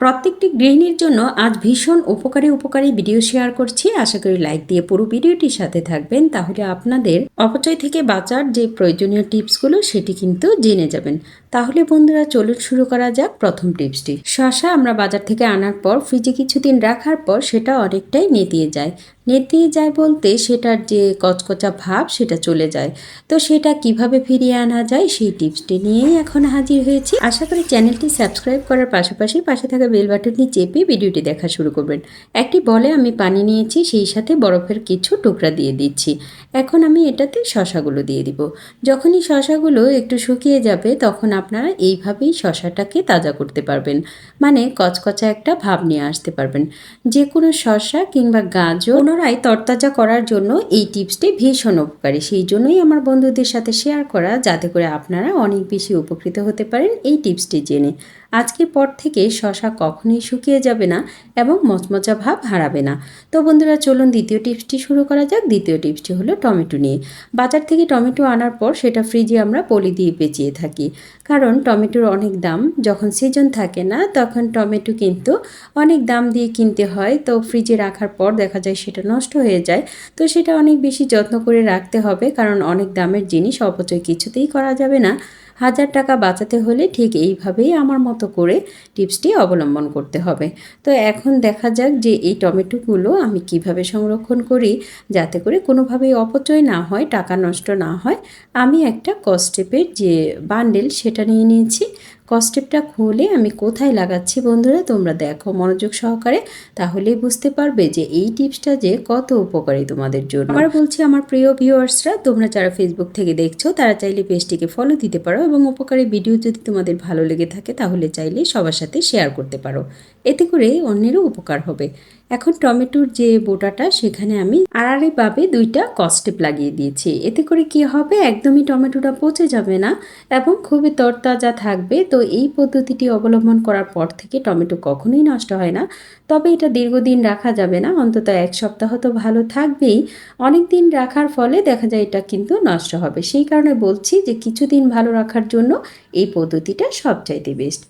প্রত্যেকটি গৃহিণীর জন্য আজ ভীষণ উপকারী উপকারী ভিডিও শেয়ার করছি। আশা করি লাইক দিয়ে পুরো ভিডিওটির সাথে থাকবেন। তাহলে আপনাদের অপচয় থেকে বাঁচার যে প্রয়োজনীয় টিপসগুলো, সেটি কিন্তু জেনে যাবেন। তাহলে বন্ধুরা চলুন শুরু করা যাক প্রথম টিপসটি। শশা আমরা বাজার থেকে আনার পর ফ্রিজে কিছুদিন রাখার পর সেটা অনেকটাই নেতিয়ে যায়। নেতিয়ে যায় বলতে সেটার যে কচকচা ভাব সেটা চলে যায়। তো সেটা কীভাবে ফিরিয়ে আনা যায় সেই টিপসটি নিয়েই এখন হাজির হয়েছি। আশা করি চ্যানেলটি সাবস্ক্রাইব করার পাশাপাশি পাশে থাকা বেল বাটনটি চেপে ভিডিওটি দেখা শুরু করবেন। একটি বলে আমি পানি নিয়েছি, সেই সাথে বরফের কিছু টুকরা দিয়ে দিচ্ছি। এখন আমি এটাতে শশাগুলো দিয়ে দিব। যখনই শশাগুলো একটু শুকিয়ে যাবে তখন আপনারা এইভাবেই শশাটাকে তাজা করতে পারবেন। মানে কচকচা একটা ভাব নিয়ে আসতে পারবেন। যে কোনো শশা কিংবা গাজর পুনরায় তরতাজা করার জন্য এই টিপসটি ভীষণ উপকারী। সেই জন্যই আমার বন্ধুদের সাথে শেয়ার করা, যাতে করে আপনারা অনেক বেশি উপকৃত হতে পারেন এই টিপসটি জেনে। আজকের পর থেকে শশা কখনোই শুকিয়ে যাবে না এবং মচমচা ভাব হারাবে না। তো বন্ধুরা, চলুন দ্বিতীয় টিপসটি শুরু করা যাক। দ্বিতীয় টিপসটি হলো টমেটো নিয়ে। বাজার থেকে টমেটো আনার পর সেটা ফ্রিজে আমরা পলি দিয়ে পেঁচিয়ে থাকি। কারণ টমেটোর অনেক দাম, যখন সিজন থাকে না, তখন টমেটো কিন্তু অনেক দাম দিয়ে কিনতে হয়। তো ফ্রিজে রাখার পর দেখা যায় সেটা নষ্ট হয়ে যায়। তো সেটা অনেক বেশি যত্ন করে রাখতে হবে, কারণ অনেক দামের জিনিস অপচয় কিছুতেই করা যাবে না। হাজার টাকা বাঁচাতে হলে ঠিক এইভাবেই আমার মতো করে টিপসটি অবলম্বন করতে হবে। তো এখন দেখা যাক যে এই টমেটোগুলো আমি কীভাবে সংরক্ষণ করি যাতে করে কোনোভাবেই অপচয় না হয়, টাকা নষ্ট না হয়। আমি একটা কস্টেপের যে বান্ডেল সেটা নিয়ে নিয়েছি। কস্টেপটা খুলে আমি কোথায় লাগাচ্ছি বন্ধুরা তোমরা দেখো মনোযোগ সহকারে, তাহলেই বুঝতে পারবে যে এই টিপসটা যে কত উপকারী তোমাদের জন্য। আবার বলছি আমার প্রিয় ভিউয়ার্সরা তোমরা যারা ফেসবুক থেকে দেখছ, তারা চাইলে পেজটিকে ফলো দিতে পারো এবং উপকারী ভিডিও যদি তোমাদের ভালো লেগে থাকে, তাহলে চাইলে সবার সাথে শেয়ার করতে পারো। এতে করে অন্যেরও উপকার হবে। এখন টমেটোর যে বোটাটা, সেখানে আমি আড়াআড়িভাবে দুইটা কস্টেপ লাগিয়ে দিয়েছি। এতে করে কি হবে? একদমই টমেটোটা পচে যাবে না এবং খুবই তরতাজা থাকবে। তো এই পদ্ধতিটি অবলম্বন করার পর থেকে টমেটো কখনোই নষ্ট হয় না। তবে এটা দীর্ঘদিন রাখা যাবে না, অন্তত এক সপ্তাহ তো ভালো থাকবেই। অনেক দিন রাখার ফলে দেখা যায় এটা কিন্তু নষ্ট হবে। সেই কারণে বলছি যে কিছুদিন ভালো রাখার জন্য এই পদ্ধতিটা সবচাইতে বেস্ট।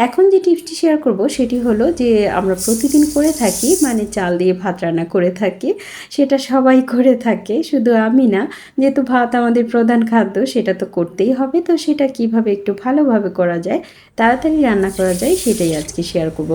এখন যে টিপসটি শেয়ার করব সেটি হলো যে আমরা প্রতিদিন করে থাকি মানে চাল দিয়ে ভাত রান্না করে থাকি, সেটা সবাই করে থাকে, শুধু আমি না। যেহেতু ভাত আমাদের প্রধান খাদ্য, সেটা তো করতেই হবে। তো সেটা কীভাবে একটু ভালোভাবে করা যায়, তাড়াতাড়ি রান্না করা যায়, সেটাই আজকে শেয়ার করব।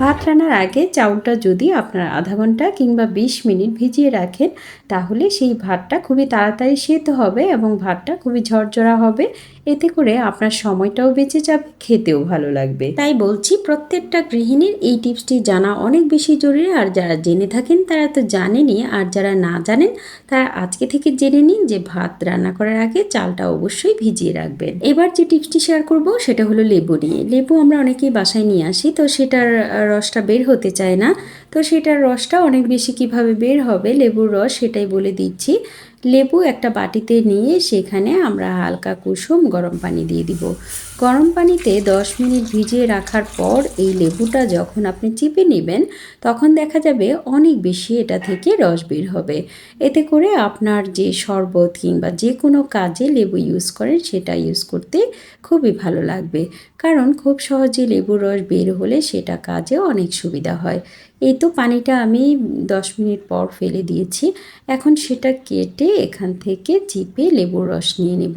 ভাত রান্নার আগে চাউলটা যদি আপনার আধা ঘণ্টা কিংবা বিশ মিনিট ভিজিয়ে রাখেন, তাহলে সেই ভাতটা খুবই তাড়াতাড়ি সেদ্ধ হবে এবং ভাতটা খুবই ঝরঝরা হবে। এতে করে আপনার সময়টাও বেঁচে যাবে, খেতেও ভালো লাগবে। তাই বলছি, প্রত্যেকটা গৃহিণীর এই টিপসটি জানা অনেক বেশি জরুরি। আর যারা জেনে থাকেন, তারা তো জানেনই। আর যারা না জানেন, তারা আজকে থেকে জেনে নিন যে ভাত রান্না করার আগে চালটা অবশ্যই ভিজিয়ে রাখবেন। এবার যে টিপসটি শেয়ার করব, সেটা হলো লেবু নিয়ে। লেবু আমরা অনেকেই বাসায় নিয়ে আসি, তো সেটার রসটা বের হতে চায় না। তো সেটার রসটা অনেক বেশি কীভাবে বের হবে, লেবুর রস সেটাই বলে দিচ্ছি। লেবু একটা বাটিতে নিয়ে সেখানে আমরা হালকা কুসুম গরম পানি দিয়ে দিব। গরম পানিতে দশ মিনিট ভিজিয়ে রাখার পর এই লেবুটা যখন আপনি চিপে নেবেন, তখন দেখা যাবে অনেক বেশি এটা থেকে রস বের হবে। এতে করে আপনার যে শরবত কিংবা যে কোনো কাজে লেবু ইউজ করেন, সেটা ইউজ করতে খুবই ভালো লাগবে। কারণ খুব সহজে লেবুর রস বের হলে সেটা কাজে অনেক সুবিধা হয়। এই তো পানিটা আমি দশ মিনিট পর ফেলে দিয়েছি। এখন সেটা কেটে এখান থেকে চিপে লেবুর রস নিয়ে নেব।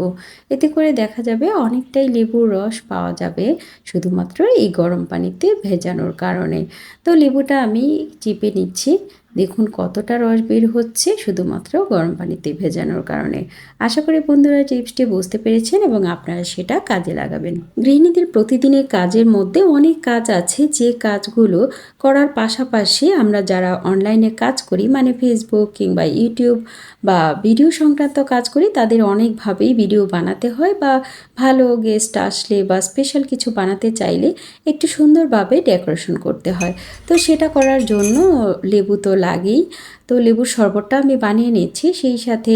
এতে করে দেখা যাবে অনেকটাই লেবুর রস পাওয়া যাবে শুধুমাত্র এই গরম পানিতে ভেজানোর কারণে। তো লেবুটা আমি চিপে নিচ্ছি। দেখুন কতটা রস বের হচ্ছে শুধুমাত্র গরম পানিতে ভেজানোর কারণে। আশা করি বন্ধুরা টিপসটি বুঝতে পেরেছেন এবং আপনারা সেটা কাজে লাগাবেন। গৃহিণীদের প্রতিদিনের কাজের মধ্যে অনেক কাজ আছে, যে কাজগুলো করার পাশাপাশি আমরা যারা অনলাইনে কাজ করি মানে ফেসবুক কিংবা ইউটিউব বা ভিডিও সংক্রান্ত কাজ করি, তাদের অনেকভাবেই ভিডিও বানাতে হয় বা ভালো গেস্ট আসলে বা স্পেশাল কিছু বানাতে চাইলে একটু সুন্দরভাবে ডেকোরেশন করতে হয়। তো সেটা করার জন্য লেবু তো লাগেই। তো লেবুর শরবতটা আমি বানিয়ে নিচ্ছি, সেই সাথে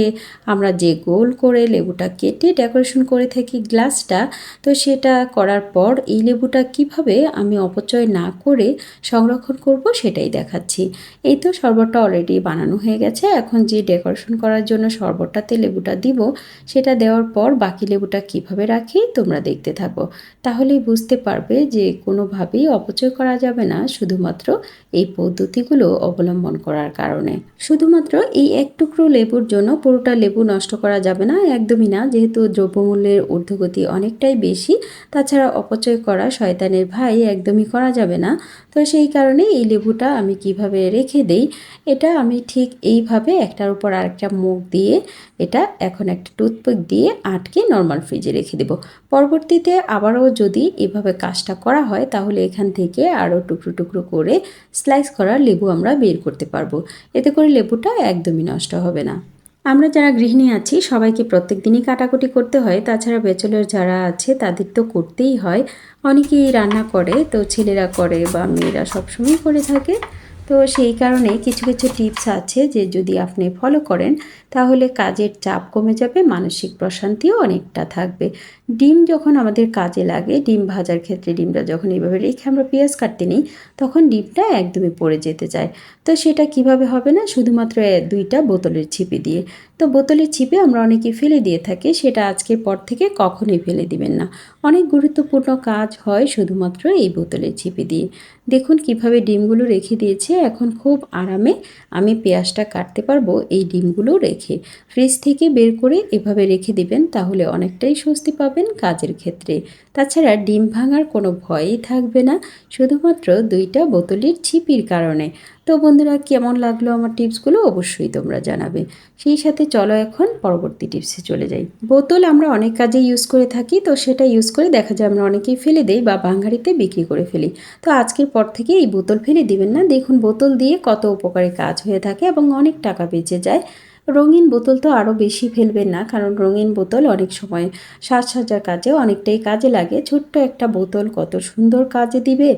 আমরা যে গোল করে লেবুটা কেটে ডেকোরেশন করে থাকি গ্লাসটা, তো সেটা করার পর এই লেবুটা কীভাবে আমি অপচয় না করে সংরক্ষণ করব সেটাই দেখাচ্ছি। এই তো শরবতটা অলরেডি বানানো হয়ে গেছে, এখন যে ডেকোরেশন করার জন্য শরবতটাতে লেবুটা দিব, সেটা দেওয়ার পর বাকি লেবুটা কীভাবে রাখি তোমরা দেখতে থাকো। তাহলেই বুঝতে পারবে যে কোনোভাবেই অপচয় করা যাবে না, শুধুমাত্র এই পদ্ধতিগুলো অবলম্বন করার কারণে। শুধুমাত্র এই এক টুকরো লেবুর জন্য পুরোটা লেবু নষ্ট করা যাবে না, একদমই না। যেহেতু দ্রব্যমূল্যের ঊর্ধ্বগতি অনেকটাই বেশি, তাছাড়া অপচয় করা শয়তানের ভাই একদমই করা যাবে না। তো সেই কারণে এই লেবুটা আমি কীভাবে রেখে দেই, এটা আমি ঠিক এইভাবে একটার উপর আরেকটা মুখ দিয়ে, এটা এখন একটা টুথপিক দিয়ে আটকে নর্মাল ফ্রিজে রেখে দেব। পরবর্তীতে আবারও যদি এভাবে কাজটা করা হয়, তাহলে এখান থেকে আরও টুকরো টুকরো করে স্লাইস করা লেবু আমরা বের করতে পারব। এতে করে লেবুটা একদমই নষ্ট হবে না। আমরা যারা গৃহিণী আছি, সবাইকে প্রত্যেক দিনই কাটাকুটি করতে হয়। তাছাড়া বেচলের যারা আছে, তাদের তো করতেই হয়। অনেকেই রান্না করে, তো ছেলেরা করে বা মেয়েরা সবসময় করে থাকে। তো সেই কারণে কিছু কিছু টিপস আছে যে যদি আপনি ফলো করেন, তাহলে কাজের চাপ কমে যাবে, মানসিক প্রশান্তিও অনেকটা থাকবে। ডিম যখন আমাদের কাজে লাগে, ডিম ভাজার ক্ষেত্রে ডিমটা যখন এইভাবে রেখে আমরা পেঁয়াজ কাটতে নিই, তখন ডিমটা একদমই পড়ে যেতে চায়। তো সেটা কীভাবে হবে না? শুধুমাত্র দুইটা বোতলের ছিপি দিয়ে। তো বোতলের ছিপে আমরা অনেকে ফেলে দিয়ে থাকি, সেটা আজকের পর থেকে কখনোই ফেলে দিবেন না। অনেক গুরুত্বপূর্ণ কাজ হয় শুধুমাত্র এই বোতলের ছিপি দিয়ে। দেখুন কীভাবে ডিমগুলো রেখে দিয়েছে, এখন খুব আরামে আমি পেঁয়াজটা কাটতে পারব এই ডিমগুলো রেখে। ফ্রিজ থেকে বের করে এভাবে রেখে দিবেন, তাহলে অনেকটাই স্বস্তি পাবেন। কাজের ক্ষেত্রে। তাছাড়া ডিম ভাঙার কোনো ভয়ই থাকবে না, শুধুমাত্র দুইটা বোতলের ছিপির কারণে। তো বন্ধুরা, কেমন লাগল আমার টিপসগুলো অবশ্যই তোমরা জানাবে। সেই সাথে চলো এখন পরবর্তী টিপসে চলে যাই। বোতল আমরা অনেক কাজে ইউজ করে থাকি, তো সেটা ইউজ করে দেখা যায় আমরা অনেকেই ফেলে দেই বা বাঙ্গারিতে বিক্রি করে ফেলি। তো আজকের পর থেকে এই বোতল ফেলে দিবেন না। দেখুন, বোতল দিয়ে কত উপকারী কাজ হয়ে থাকে এবং অনেক টাকা বেঁচে যায়। রঙিন বোতল তো আরও বেশি ফেলবেন না, কারণ রঙিন বোতল অনেক সময় সাজসজ্জার কাজে অনেকটাই কাজে লাগে। ছোট্ট একটা বোতল কত সুন্দর কাজে দিবে,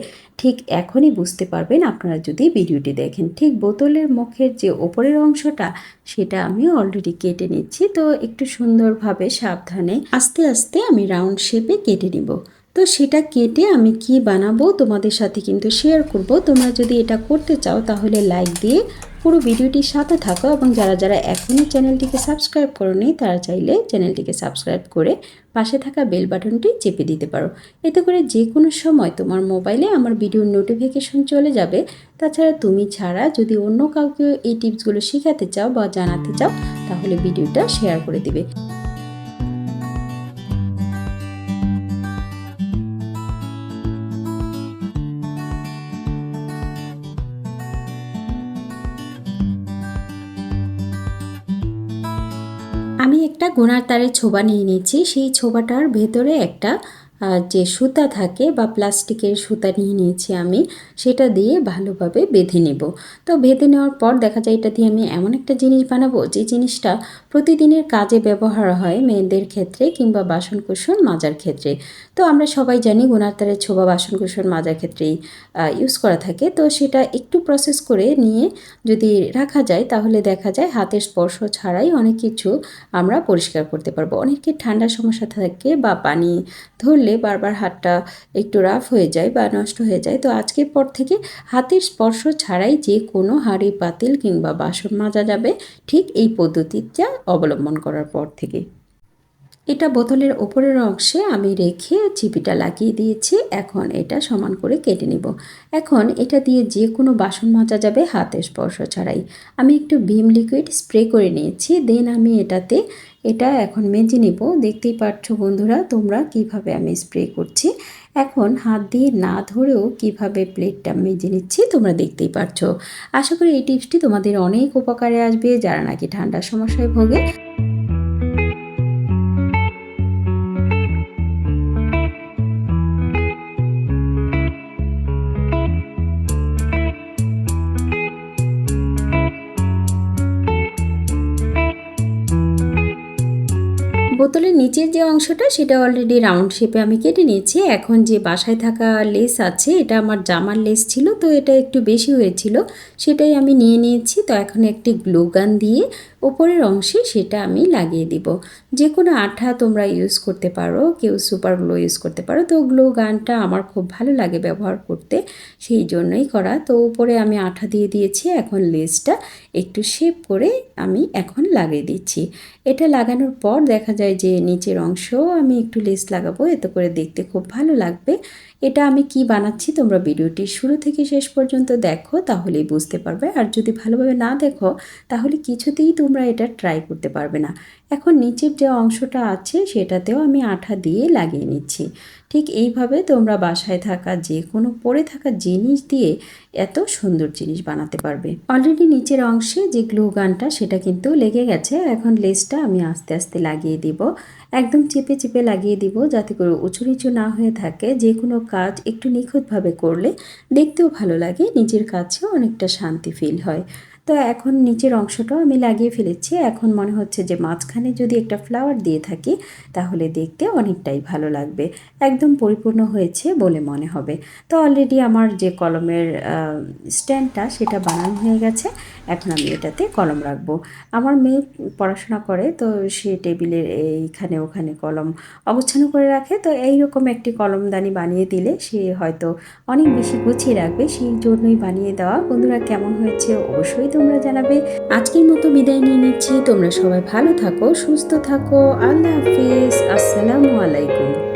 ঠিক এখনই বুঝতে পারবেন আপনারা যদি ভিডিওটি দেখেন। ঠিক বোতলের মুখের যে ওপরের অংশটা, সেটা আমি অলরেডি কেটে নিচ্ছি। তো একটু সুন্দরভাবে সাবধানে আস্তে আস্তে আমি রাউন্ড শেপে কেটে নিব। তো সেটা কেটে আমি কি বানাবো তোমাদের সাথে কিন্তু শেয়ার করব। তোমরা যদি এটা করতে চাও তাহলে লাইক দিয়ে পুরো ভিডিওটির সাথে থাকো এবং যারা যারা এখনই চ্যানেলটিকে সাবস্ক্রাইব করনি তারা চাইলে চ্যানেলটিকে সাবস্ক্রাইব করে পাশে থাকা বেল বাটনটি চেপে দিতে পারো। এতে করে যে কোনো সময় তোমার মোবাইলে আমার ভিডিওর নোটিফিকেশন চলে যাবে। তাছাড়া তুমি ছাড়া যদি অন্য কাউকে এই টিপসগুলো শেখাতে চাও বা জানাতে চাও তাহলে ভিডিওটা শেয়ার করে দিবে। গোনার তারের ছোবা নিয়ে নিয়েছি। সেই ছোবাটার ভেতরে একটা যে সুতা থাকে বা প্লাস্টিকের সুতা নিয়ে নিয়েছি আমি, সেটা দিয়ে ভালোভাবে বেঁধে নেব। তো বেঁধে নেওয়ার পর দেখা যায় এটা দিয়ে আমি এমন একটা জিনিস বানাবো, যে জিনিসটা প্রতিদিনের কাজে ব্যবহার হয় মেয়েদের ক্ষেত্রে কিংবা বাসনকুসন মাজার ক্ষেত্রে। তো আমরা সবাই জানি গুণার তারের ছোবা বাসনকুসন মাজার ক্ষেত্রেই ইউজ করা থাকে। তো সেটা একটু প্রসেস করে নিয়ে যদি রাখা যায়, তাহলে দেখা যায় হাতের স্পর্শ ছাড়াই অনেক কিছু আমরা পরিষ্কার করতে পারব। অনেকের ঠান্ডার সমস্যা থাকে বা পানি ধরলে বারবার হাতটা একটু রাফ হয়ে যায় বা নষ্ট হয়ে যায়। তো আজকের পর থেকে হাতের স্পর্শ ছাড়াই যে কোনো হাঁড়ি, পাতিল কিংবা বাসন মাজা যাবে ঠিক এই পদ্ধতিটা অবলম্বন করার পর থেকে। এটা বোতলের ওপরের অংশে আমি রেখে চিপিটা লাগিয়ে দিয়েছি। এখন এটা সমান করে কেটে নিব। এখন এটা দিয়ে যে কোনো বাসন মাজা যাবে হাতের স্পর্শ ছাড়াই। আমি একটু ভিম লিকুইড স্প্রে করে নিয়েছি। দেন আমি এটাতে এটা এখন মেজে নেব। দেখতেই পাচ্ছ বন্ধুরা, তোমরা কীভাবে আমি স্প্রে করছি। এখন হাত দিয়ে না ধরেও কীভাবে প্লেটটা মেজে নিচ্ছি তোমরা দেখতেই পাচ্ছ। আশা করি এই টিপসটি তোমাদের অনেক উপকারে আসবে। যারা নাকি ঠান্ডার সমস্যায় ভোগে বোতলের নিচের যে অংশটা, সেটা অলরেডি রাউন্ড শেপে আমি কেটে নিয়েছি। এখন যে বাসায় থাকা লেস আছে, এটা আমার জামার লেস ছিল, তো এটা একটু বেশি হয়েছিল, সেটাই আমি নিয়ে নিয়েছি। তো এখন একটি গ্লোগান দিয়ে ওপরের অংশে সেটা আমি লাগিয়ে দিব। যে কোনো আঠা তোমরা ইউজ করতে পারো, কেউ সুপার গ্লো ইউজ করতে পারো, তো গ্লো গানটা আমার খুব ভালো লাগে ব্যবহার করতে, সেই জন্যই করা। তো উপরে আমি আঠা দিয়ে দিয়েছি, এখন লেসটা একটু শেপ করে আমি এখন লাগিয়ে দিচ্ছি। এটা লাগানোর পর দেখা যায় যে নিচের অংশ আমি একটু লেস লাগাবো, এতে করে দেখতে খুব ভালো লাগবে। এটা আমি কি বানাচ্ছি তোমরা ভিডিওটি শুরু থেকে শেষ পর্যন্ত দেখো, তাহলেই বুঝতে পারবে। আর যদি ভালোভাবে না দেখো, তাহলে কিছুতেই তোমরা এটা ট্রাই করতে পারবে না। এখন নিচের যে অংশটা আছে সেটাতেও আমি আঠা দিয়ে লাগিয়ে নিচ্ছি। ঠিক এইভাবে তোমরা বাসায় থাকা যে কোনো পরে থাকা জিনিস দিয়ে এত সুন্দর জিনিস বানাতে পারবে। অলরেডি নিচের অংশে যে গ্লু গানটা, সেটা কিন্তু লেগে গেছে। এখন লেসটা আমি আস্তে আস্তে লাগিয়ে দিব। একদম চেপে চেপে লাগিয়ে দিব যাতে করে উঁচু নিচু না হয়ে থাকে। যে কোনো কাজ একটু নিখুঁতভাবে করলে দেখতেও ভালো লাগে। নিজের কাছেও অনেকটা শান্তি ফিল হয়। তো এখন নিচের অংশটাও আমি লাগিয়ে ফেলেছি। এখন মনে হচ্ছে যে মাঝখানে যদি একটা ফ্লাওয়ার দিয়ে থাকি, তাহলে দেখতে অনেকটাই ভালো লাগবে। একদম পরিপূর্ণ হয়েছে বলে মনে হবে। তো অলরেডি আমার যে কলমের স্ট্যান্ডটা সেটা বানানো হয়ে গেছে। এখন আমি এটাতে কলম রাখব। আমার মেয়ে পড়াশোনা করে, তো সে টেবিলের এইখানে ওখানে কলম অবস্থান করে রাখে। তো এইরকম একটি কলমদানি বানিয়ে দিলে সে হয়তো অনেক বেশি গুছিয়ে রাখবে। সেই জন্যই বানিয়ে দেওয়া। বন্ধুরা, কেমন হয়েছে? অবশ্যই তোমরা জানাবে। আজকের মতো বিদায় নিয়ে নিচ্ছি। তোমরা সবাই ভালো থাকো, সুস্থ থাকো। আল্লাহ হাফিজ। আসসালামু আলাইকুম।